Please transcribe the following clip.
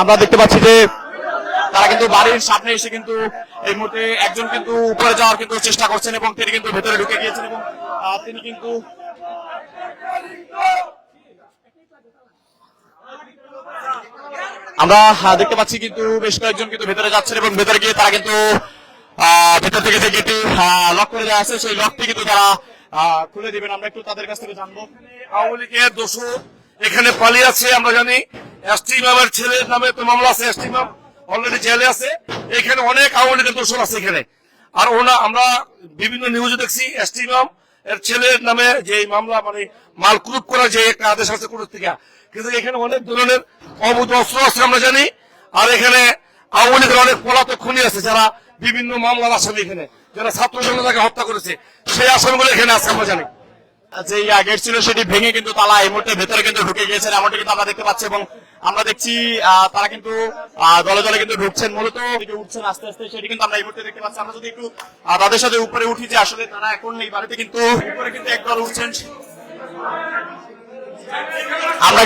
আমরা দেখতে পাচ্ছি যে তারা কিন্তু বাড়ির সামনে এসে কিন্তু এই মুহূর্তে একজন কিন্তু উপরে যাওয়ার কিন্তু চেষ্টা করছেন এবং তিনি কিন্তু ভেতরে ঢুকে গিয়েছেন এবং তিনি কিন্তু আমরা দেখতে পাচ্ছি কিন্তু বেশ কয়েকজন কিন্তু ভেতরে যাচ্ছেন এবং ভেতরে গিয়ে তারা কিন্তু ভেতর থেকে যে গেটে লক করে দেওয়া আছে, সেই লকটি কিন্তু তারা খুলে দিবেন। আমরা একটু তাদের কাছ থেকে জানব। আওয়ামী লীগের দোষর এখানে পালিয়ে আছে, আমরা জানি। এসটি ইমামের ছেলের নামে তো মামলা আছে এসটি ইমাম অলরেডি জেলে আছে। এখানে অনেক আওয়ামী লীগের দোষর আছে এখানে। আর ওনা, আমরা বিভিন্ন নিউজে দেখছি এসটি ইমাম এর ছেলের নামে যে মামলা মানে মাল ক্রুপ করার যে একটা আদেশ আছে কোর্ট থেকে। কিন্তু এখানে অনেক ধরনের অবৈধ অস্ত্র আছে, আমরা জানি। আর এখানে আওয়ামী লীগের অনেক পলাতক খুনি আছে, যারা বিভিন্ন মামলার আসামি এখানে। যারা ছাত্র জনতাকে হত্যা করেছে। সেই আসামিগুলো এখানে আছে, আমরা জানি। যে গেট ছিল সেটি ভেঙে কিন্তু তারা এই মুহূর্তে ভেতরে কিন্তু ঢুকে গিয়েছেন এমনটা কিন্তু আমরা দেখতে পাচ্ছি এবং আমরা দেখছি তারা কিন্তু দলে দলে কিন্তু ঢুকছেন। মূলত উঠছেন আস্তে আস্তে, সেটি কিন্তু আমরা এই মুহূর্তে দেখতে পাচ্ছি। আমরা যদি একটু তাদের সাথে উপরে উঠি যে আসলে তারা এখন এই বাড়িতে কিন্তু উপরে কিন্তু একদল উঠছেন। আমরা